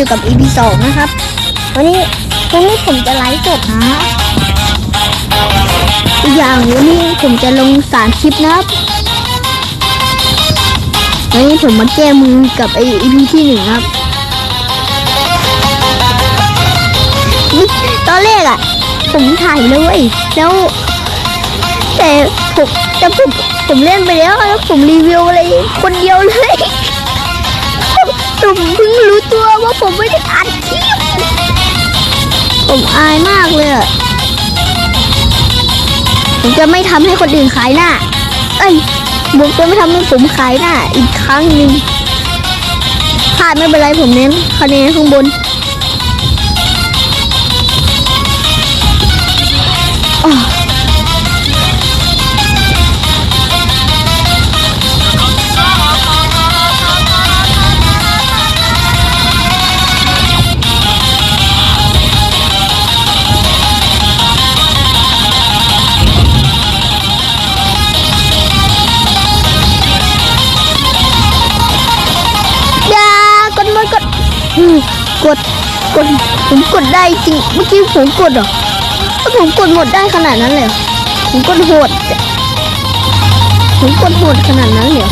อยู่กับ EP สองนะครับ วันนี้วันนี้ผมจะไลฟ์สดนะอีกอย่างวันนี้ผมจะลงสารคลิปนะครับ วันนี้ผมมาแก้มือกับไอ EP ที่หนึ่งครับตอนแรกอะผมถ่ายเลยเว้ยแล้วแต่ผมแต่ผมผมเล่นไปแล้วแล้วผมรีวิวอะไรคนเดียวเลย ผมเพิ่งรู้ตัวว่าผมไม่ได้อัดคลิปผมอายมากเลยอะผมจะไม่ทำให้คนอื่นขายหน้า เอ้ยผมจะไม่ทำให้ผมขายหน้า อีกครั้งหนึ่งพลาดไม่เป็นไรผมเน้นคะแนนข้างบนอ้อ กดกดผมกดได้จริงเมื่อกี้ผมกดเหรอถ้าผมกดหมดได้ขนาดนั้นเลยผมกดโหดผมกดโหดขนาดนั้นเลย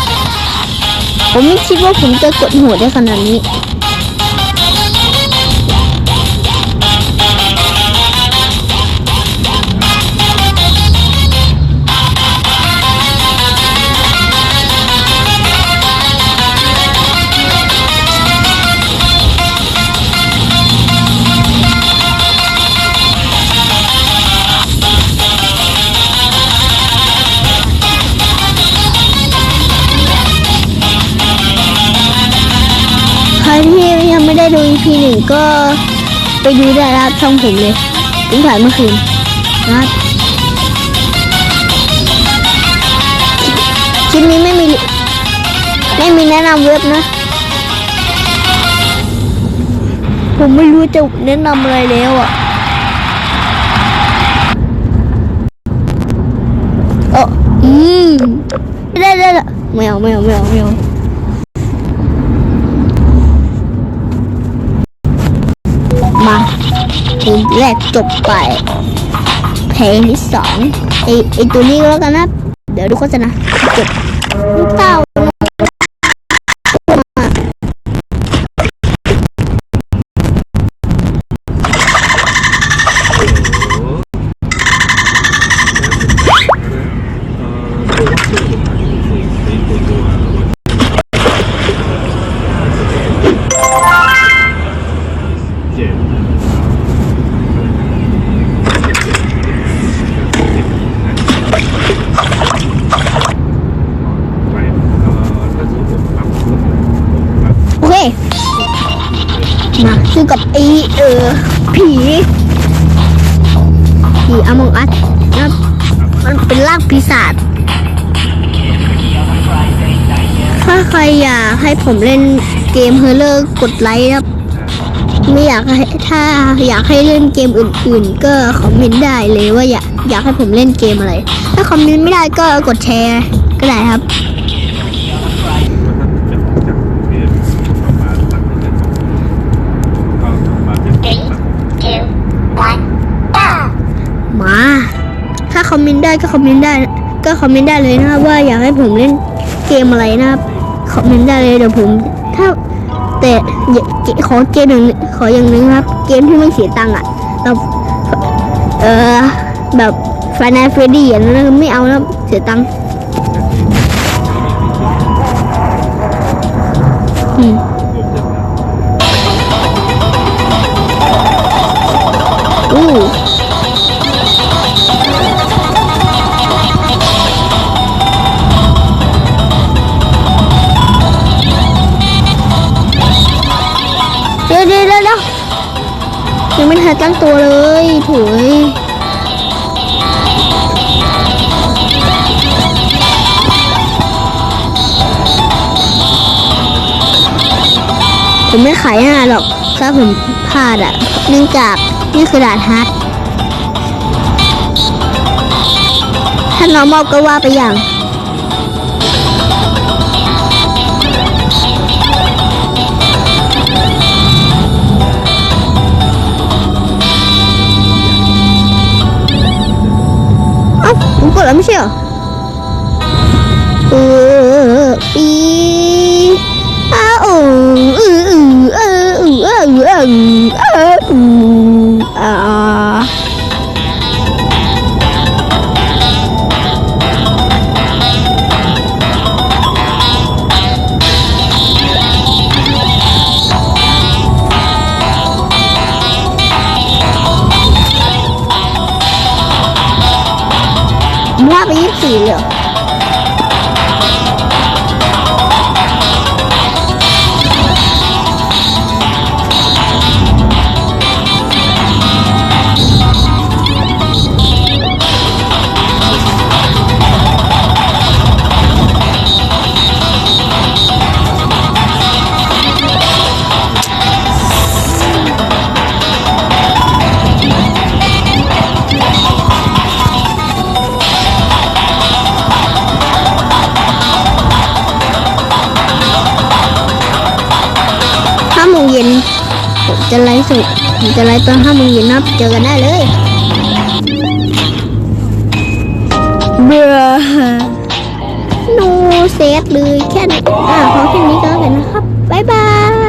ผมไม่คิดว่าผมจะกดโหดได้ขนาดนี้ ครที่ยังไม่ได้ดู EP หนึ่งก็ไปดูได้ครับช่องผมเลยผมถ่ายเมื่อคืนนะค,คลิปนี้ไม่มี ไม่มีแนะนำเว็บนะ ผมไม่รู้จะแนะนำอะไรแล้วอะเอออืมได้ได้ไม่เอาไม่เอาไม่เอาไม่เอาเพ ลงแรกจบไป เพลงที่สองไอไอตัวนี้ก็แล้วกันนะ เดี๋ยวดูโฆษณาจบ มาคือกับไอเออผีผีอมองอัสนะมันเป็นร่างปีศาจถ้าใครอยากให้ผมเล่นเกมเฮอร์เลอร์กดไลค์นะครับไม่อยากให้ถ้าอยากให้เล่นเกมอื่น ๆ ก็คอมเมนต์ได้เลยว่าอยากอยากให้ผมเล่นเกมอะไร ถ้าคอมเมนต์ไม่ได้ก็กดแชร์ก็ได้ครับ มา ถ้าคอมเมนต์ได้ก็คอมเมนต์ได้ ก็คอมเมนต์ได้เลยนะครับว่าอยากให้ผมเล่นเกมอะไรนะครับคอมเมนต์ได้เลยเดี๋ยวผม ถ้าแต่ขอเกมอย่งขออย่างหนึงครับ เกมที่ไม่เสียตังค์อะเราเออแบบฟน a เฟรดี้อย่างนั้นไม่เอานะเสียตังค์อืม ยังไม่ทันตั้งตัวเลยโถุยผมไม่ขายหน้าหรอก ถ้าผมพลาดอะ เนื่องจากนี่คือด่านฮาร์ดถ้าน้องบอกก็ว่าไปอย่าง 사람이 야 으이 아오 으으 아우 아우 아우 아우 아우 第一次饮。 สดผมจะไลฟ์ตอนห้าโมงเย็นนะครับเจอกันได้เลยเบื่อโนเซตเลยแค่นี้อ่าขอแค่นี้ก็แล้วกันนะครับ บ๊ายบาย